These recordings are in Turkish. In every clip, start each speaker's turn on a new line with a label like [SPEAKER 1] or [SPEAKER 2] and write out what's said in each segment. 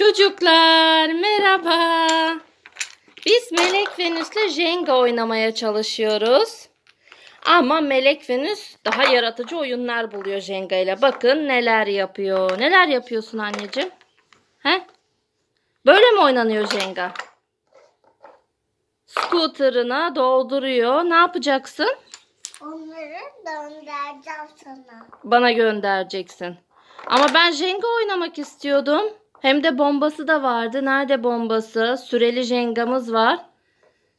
[SPEAKER 1] Çocuklar merhaba. Biz Melek Venüs'le Jenga oynamaya çalışıyoruz. Ama Melek Venüs daha yaratıcı oyunlar buluyor Jenga ile. Bakın neler yapıyor. Neler yapıyorsun anneciğim? He? Böyle mi oynanıyor Jenga? Scooter'ına dolduruyor. Ne yapacaksın?
[SPEAKER 2] Onları döndüreceğim sana.
[SPEAKER 1] Bana göndereceksin. Ama ben Jenga oynamak istiyordum. Hem de bombası da vardı. Nerede bombası? Süreli Jenga'mız var.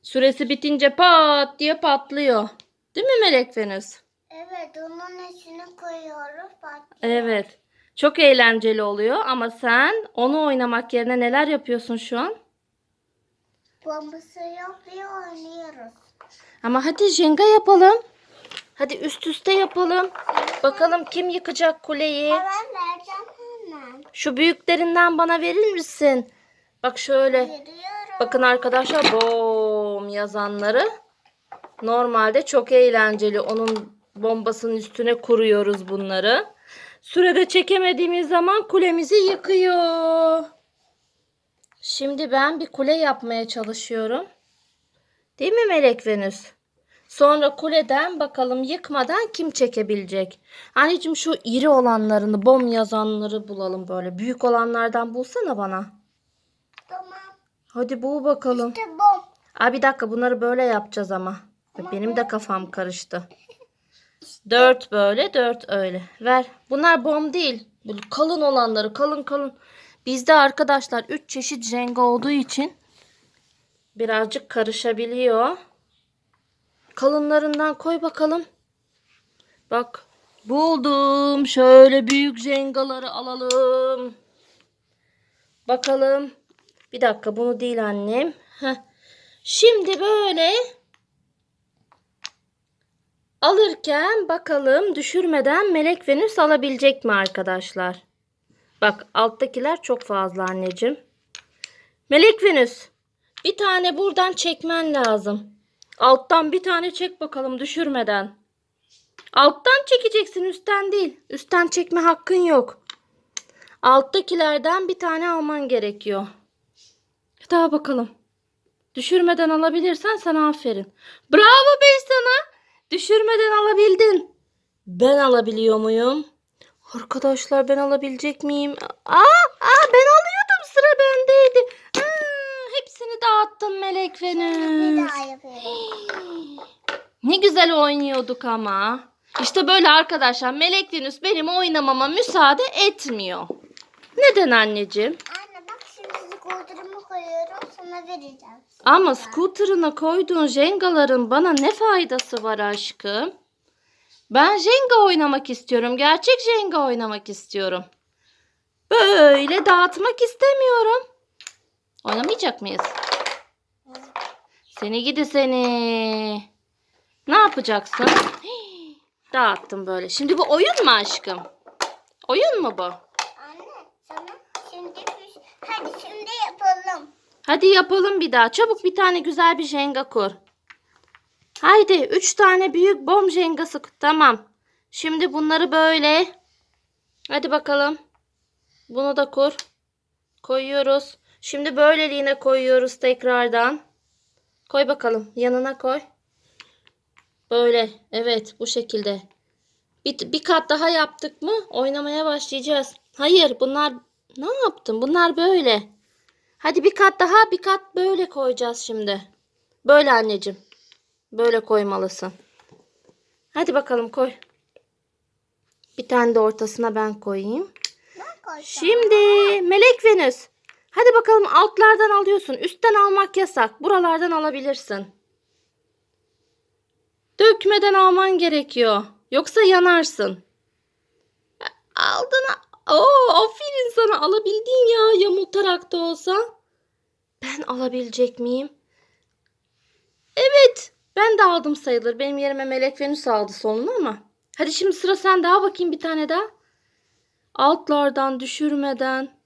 [SPEAKER 1] Süresi bitince pat diye patlıyor. Değil mi Melek Venüs?
[SPEAKER 2] Evet onun içine koyuyoruz. Bak.
[SPEAKER 1] Evet. Çok eğlenceli oluyor ama sen onu oynamak yerine neler yapıyorsun şu an?
[SPEAKER 2] Bombası yok diye oynuyoruz.
[SPEAKER 1] Ama hadi Jenga yapalım. Hadi üst üste yapalım. Bakalım kim yıkacak kuleyi?
[SPEAKER 2] Hemen vereceğim.
[SPEAKER 1] Şu büyüklerinden bana verir misin? Bak şöyle.
[SPEAKER 2] Veriyorum.
[SPEAKER 1] Bakın arkadaşlar bom yazanları normalde çok eğlenceli. Onun bombasının üstüne kuruyoruz bunları. Sürede çekemediğimiz zaman kulemizi yıkıyor. Şimdi ben bir kule yapmaya çalışıyorum. Değil mi Melek Venüs? Sonra kuleden bakalım yıkmadan kim çekebilecek? Anneciğim şu iri olanlarını, bom yazanları bulalım böyle. Büyük olanlardan bulsana bana.
[SPEAKER 2] Tamam.
[SPEAKER 1] Hadi bul bakalım.
[SPEAKER 2] İşte bom.
[SPEAKER 1] Aa, bir dakika bunları böyle yapacağız ama. Benim de kafam karıştı. Dört böyle, dört öyle. Ver. Bunlar bom değil. Böyle kalın olanları, kalın kalın. Bizde arkadaşlar üç çeşit jenga olduğu için birazcık karışabiliyor. Kalınlarından koy bakalım. Bak buldum. Şöyle büyük jengaları alalım. Bakalım. Bir dakika bunu değil annem. Heh. Şimdi böyle alırken bakalım düşürmeden Melek Venüs alabilecek mi arkadaşlar? Bak alttakiler çok fazla anneciğim. Melek Venüs bir tane buradan çekmen lazım. Alttan bir tane çek bakalım düşürmeden. Alttan çekeceksin üstten değil. Üstten çekme hakkın yok. Alttakilerden bir tane alman gerekiyor. Daha bakalım. Düşürmeden alabilirsen sana aferin. Bravo be sana. Düşürmeden alabildin. Ben alabiliyor muyum? Arkadaşlar ben alabilecek miyim? Aa, aa ben alıyordum sıra bendeydi. Dağıttın Melek
[SPEAKER 2] Bir
[SPEAKER 1] Venüs.
[SPEAKER 2] daha yapıyorum.
[SPEAKER 1] Ne güzel oynuyorduk ama. İşte böyle arkadaşlar Melek Venüs benim oynamama müsaade etmiyor. Neden anneciğim?
[SPEAKER 2] Anne bak şimdi skuldurumu koyuyorum sana vereceğim.
[SPEAKER 1] Ama scooter'ına koyduğun jengaların bana ne faydası var aşkım? Ben jenga oynamak istiyorum. Gerçek jenga oynamak istiyorum. Böyle dağıtmak istemiyorum. Oynamayacak mıyız? Seni gidi seni. Ne yapacaksın? Hii, Dağıttım böyle. Şimdi bu oyun mu aşkım? Oyun mu bu?
[SPEAKER 2] Anne sana şimdi bir- hadi şimdi yapalım.
[SPEAKER 1] Hadi yapalım bir daha. Çabuk bir tane güzel bir jenga kur. Haydi üç tane büyük bom jengası. kur. Tamam. Şimdi bunları böyle. Hadi bakalım. Bunu da kur. Koyuyoruz. Şimdi böyleliğine koyuyoruz tekrardan. Koy bakalım. Yanına koy. Böyle. Evet bu şekilde. Bir, bir kat daha yaptık mı oynamaya başlayacağız. Hayır bunlar ne yaptın? Bunlar böyle. Hadi bir kat daha bir kat böyle koyacağız şimdi. Böyle anneciğim. Böyle koymalısın. Hadi bakalım koy. Bir tane de ortasına ben koyayım. Şimdi Melek Venüs. Hadi bakalım altlardan alıyorsun. Üstten almak yasak. Buralardan alabilirsin. Dökmeden alman gerekiyor. Yoksa yanarsın. Aldın. Oo, aferin sana. Alabildin ya yamultarak da olsa. Ben alabilecek miyim? Evet. Ben de aldım sayılır. Benim yerime Melek Venüs aldı sonunu ama. Hadi şimdi sıra sen daha bakayım bir tane daha. Altlardan düşürmeden.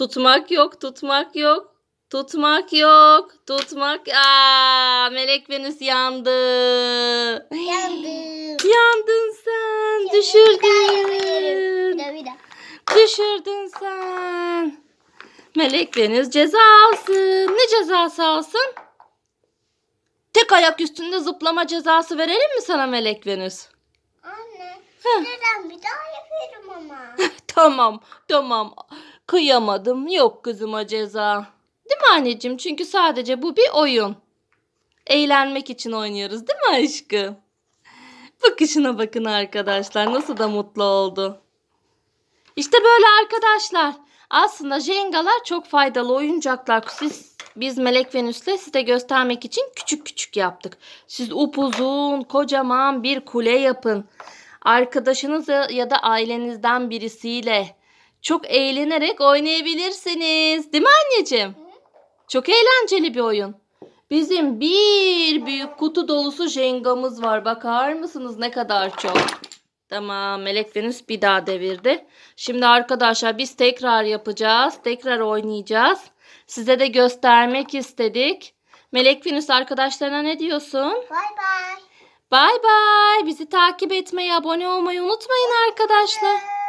[SPEAKER 1] Tutmak yok, tutmak yok. Tutmak yok, tutmak. Aa, Melek Venüs yandı.
[SPEAKER 2] Yandım.
[SPEAKER 1] Yandın sen.
[SPEAKER 2] Bir
[SPEAKER 1] Düşürdün.
[SPEAKER 2] daha bir daha.
[SPEAKER 1] Düşürdün sen. Melek Venüs ceza alsın. Ne cezası alsın? Tek ayak üstünde zıplama cezası verelim mi sana Melek Venüs? Heh.
[SPEAKER 2] Neden bir daha yapıyorum ama.
[SPEAKER 1] Tamam, tamam. Kıyamadım. Yok kızıma ceza. Değil mi anneciğim? Çünkü sadece bu bir oyun. Eğlenmek için oynuyoruz değil mi aşkım? Bakışına bakın arkadaşlar. Nasıl da mutlu oldu. İşte böyle arkadaşlar. Aslında jengalar çok faydalı oyuncaklar. Siz, biz Melek Venüs'le size göstermek için küçük küçük yaptık. Siz upuzun, kocaman bir kule yapın. Arkadaşınızla ya da ailenizden birisiyle çok eğlenerek oynayabilirsiniz. Değil mi anneciğim? Çok eğlenceli bir oyun. Bizim bir büyük kutu dolusu jengamız var. Bakar mısınız ne kadar çok? Tamam Melek Venüs bir daha devirdi. Şimdi arkadaşlar biz tekrar yapacağız. Tekrar oynayacağız. Size de göstermek istedik. Melek Venüs arkadaşlarına ne diyorsun?
[SPEAKER 2] Bay bay.
[SPEAKER 1] Bay bay. Bizi takip etmeyi, abone olmayı unutmayın arkadaşlar.